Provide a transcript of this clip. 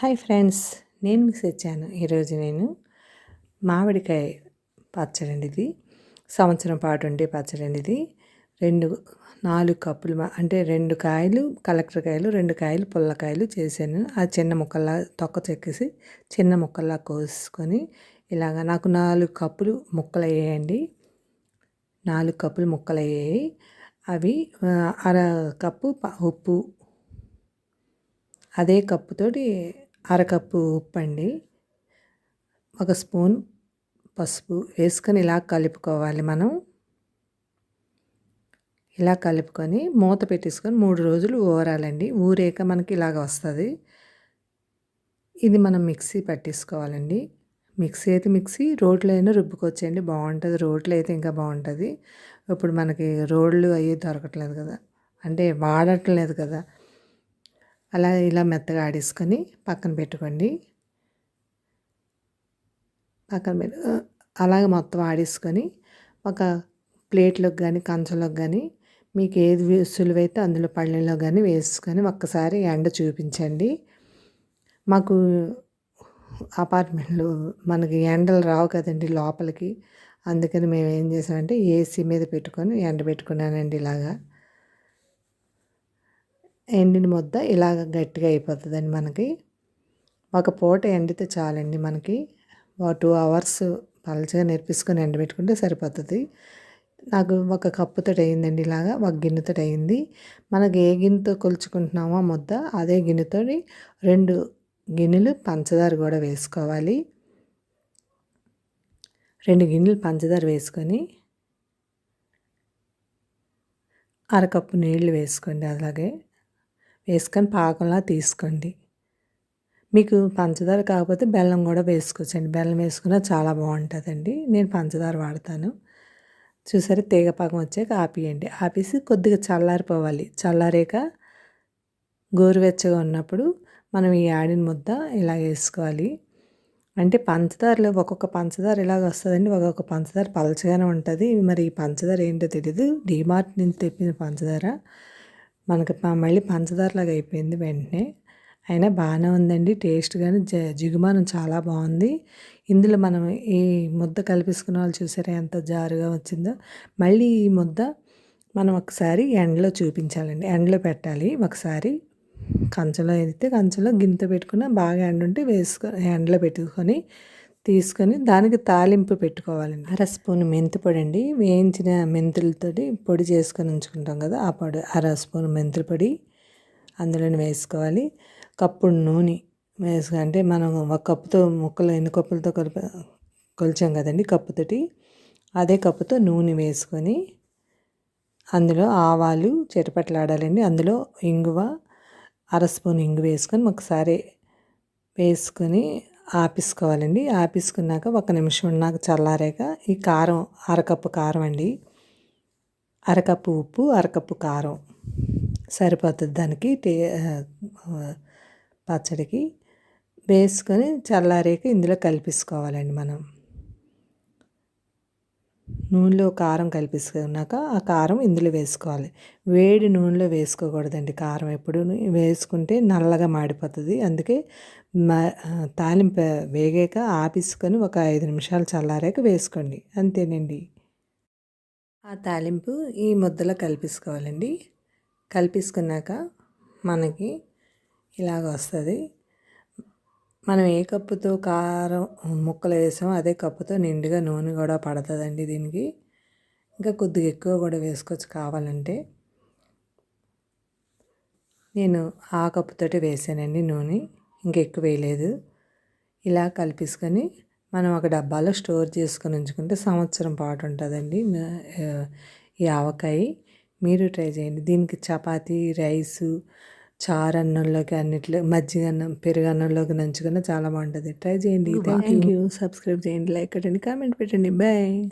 Hi friends నేను miss వచ్చాను ఈరోజు నేను మామిడికాయ పచ్చడి ఇది. సంవత్సరం పాటు ఉండే పచ్చడి ఇది. రెండు నాలుగు కప్పులు అంటే రెండు కాయలు కలెక్టర్ కాయలు రెండు కాయలు పుల్లకాయలు చేశాను. ఆ చిన్న ముక్కల్లా తొక్క చెక్కేసి చిన్న ముక్కల్లా కోసుకొని ఇలాగ నాకు నాలుగు కప్పులు ముక్కలు అయ్యాయండి. నాలుగు కప్పులు ముక్కలు అయ్యాయి. అవి అర కప్పు ఉప్పు అదే కప్పుతోటి అరకప్పు ఉప్పు అండి ఒక స్పూన్ పసుపు వేసుకొని ఇలా కలుపుకోవాలి మనం. ఇలా కలుపుకొని మూత పెట్టేసుకొని మూడు రోజులు ఊరాలండి. ఊరేక మనకి ఇలాగ వస్తుంది. ఇది మనం మిక్సీ పట్టేసుకోవాలండి. మిక్సీ అయితే మిక్సీ రోడ్లో అయినా రుబ్బుకొచ్చండి బాగుంటుంది. రోడ్లు అయితే ఇంకా బాగుంటుంది. ఇప్పుడు మనకి రోడ్లు అవి దొరకట్లేదు కదా. అంటే వాడట్లేదు కదా. అలా ఇలా మెత్తగా ఆడేసుకొని పక్కన పెట్టుకోండి. పక్కన పెట్టు అలాగే మొత్తం ఆడేసుకొని ఒక ప్లేట్లోకి కానీ కంచంలోకి కానీ మీకు ఏది సులువైతే అందులో పళ్ళెంలో కానీ వేసుకొని ఒక్కసారి ఎండ చూపించండి. మాకు అపార్ట్మెంట్లో మనకి ఎండలు రావు కదండి లోపలికి. అందుకని మేము ఏం చేసామంటే ఏసీ మీద పెట్టుకొని ఎండ పెట్టుకున్నానండి ఇలాగా. ఎండిన ముద్ద ఇలాగ గట్టిగా అయిపోతుందండి మనకి. ఒక పూట ఎండితే చాలండి మనకి. ఒక టూ అవర్స్ పలచగా నేర్పించుకొని ఎండబెట్టుకుంటే సరిపోతుంది. నాకు ఒక కప్పుతో అయిందండి ఇలాగా ఒక గిన్నెతో అయింది. మనకి ఏ గిన్నెతో కొలుచుకుంటున్నామో ముద్ద అదే గిన్నెతో రెండు గిన్నెలు పంచదార కూడా వేసుకోవాలి. రెండు గిన్నెలు పంచదార వేసుకొని అరకప్పు నీళ్ళు వేసుకోండి అలాగే. వేసుకొని పాకంలా తీసుకోండి. మీకు పంచదార కాకపోతే బెల్లం కూడా వేసుకోవచ్చండి. బెల్లం వేసుకున్నా చాలా బాగుంటుందండి. నేను పంచదార వాడతాను. చూసారు తీగ పాకం వచ్చాక ఆపియండి. ఆపేసి కొద్దిగా చల్లారిపోవాలి. చల్లారాక గోరువెచ్చగా ఉన్నప్పుడు మనం ఈ ఆడిన ముద్ద ఇలా వేసుకోవాలి. అంటే పంచదారలో ఒక్కొక్క పంచదార ఇలాగ వస్తుందండి. ఒక్కొక్క పంచదార పలచగానే ఉంటుంది. మరి ఈ పంచదార ఏంటో తెలియదు డీమార్ట్ నుంచి తెప్పిన పంచదార. మనకి మళ్ళీ పంచదారలాగా అయిపోయింది వెంటనే. అయినా బాగానే ఉందండి టేస్ట్ కానీ జ జిగుమానం చాలా బాగుంది ఇందులో మనం ఈ ముద్ద కలిపిసుకున్న వాళ్ళు చూసారా ఎంత జారుగా వచ్చిందో. మళ్ళీ ఈ ముద్ద మనం ఒకసారి ఎండలో చూపించాలండి ఎండలో పెట్టాలి. ఒకసారి కంచంలో అయితే కంచంలో గింత పెట్టుకున్న బాగా ఎండ ఉంటే వేసుకొని ఎండలో పెట్టుకొని తీసుకొని దానికి తాలింపు పెట్టుకోవాలండి. అర స్పూన్ మెంతి పొడి అండి వేయించిన మెంతులతోటి పొడి చేసుకొని ఉంచుకుంటాం కదా ఆ పొడి అర స్పూన్ మెంతుల పొడి అందులోనే వేసుకోవాలి. కప్పుడు నూనె వేసుకు అంటే మనం ఒక కప్పుతో ముక్కలు ఎన్ని కప్పులతో కలిపి కొలిచాం కదండి కప్పుతోటి అదే కప్పుతో నూనె వేసుకొని అందులో ఆవాలు చెటపట్లాడాలండి. అందులో ఇంగువ అర స్పూన్ ఇంగు వేసుకొని ఒకసారి వేసుకొని ఆపేసుకోవాలండి. ఆపేసుకున్నాక ఒక నిమిషం ఉన్నాక చల్లారాక ఈ కారం అరకప్పు కారం అండి. అరకప్పు ఉప్పు అరకప్పు కారం సరిపోతుంది దానికి. టే పచ్చడికి. వేసుకొని చల్లారాక ఇందులో కలిపేసుకోవాలండి మనం. నూనెలో కారం కలిపేసుకున్నాక ఆ కారం ఇందులో వేసుకోవాలి. వేడి నూనెలో వేసుకోకూడదండి కారం ఎప్పుడు. వేసుకుంటే నల్లగా మాడిపోతుంది. అందుకే తాలింపు వేగాక ఆపేసుకొని ఒక ఐదు నిమిషాలు చల్లారాక వేసుకోండి. అంతేనండి. ఆ తాలింపు ఈ ముద్దలో కలిపేసుకోవాలండి. కలిపేసుకున్నాక మనకి ఇలాగ వస్తుంది. మనం ఏ కప్పుతో కారం ముక్కలు వేసామో అదే కప్పుతో నిండుగా నూనె కూడా పడుతుందండి దీనికి. ఇంకా కొద్దిగా ఎక్కువ కూడా వేసుకోవచ్చు కావాలంటే. నేను ఆ కప్పుతోటి వేసానండి నూనె ఇంకా ఎక్కువ వేయలేదు. ఇలా కలిపేసుకొని మనం ఒక డబ్బాలో స్టోర్ చేసుకొని ఉంచుకుంటే సంవత్సరం పాటు ఉంటుందండి. ఈ ఆవకాయ మీరు ట్రై చేయండి. దీనికి చపాతీ రైసు చారు అన్నంలోకి అన్నిట్లో మజ్జిగ అన్నం పెరుగు అన్నంలోకి నంచుకున్న చాలా బాగుంటుంది. ట్రై చేయండి. థ్యాంక్ యూ సబ్స్క్రైబ్ చేయండి లైక్ కట్టండి కామెంట్ పెట్టండి. బాయ్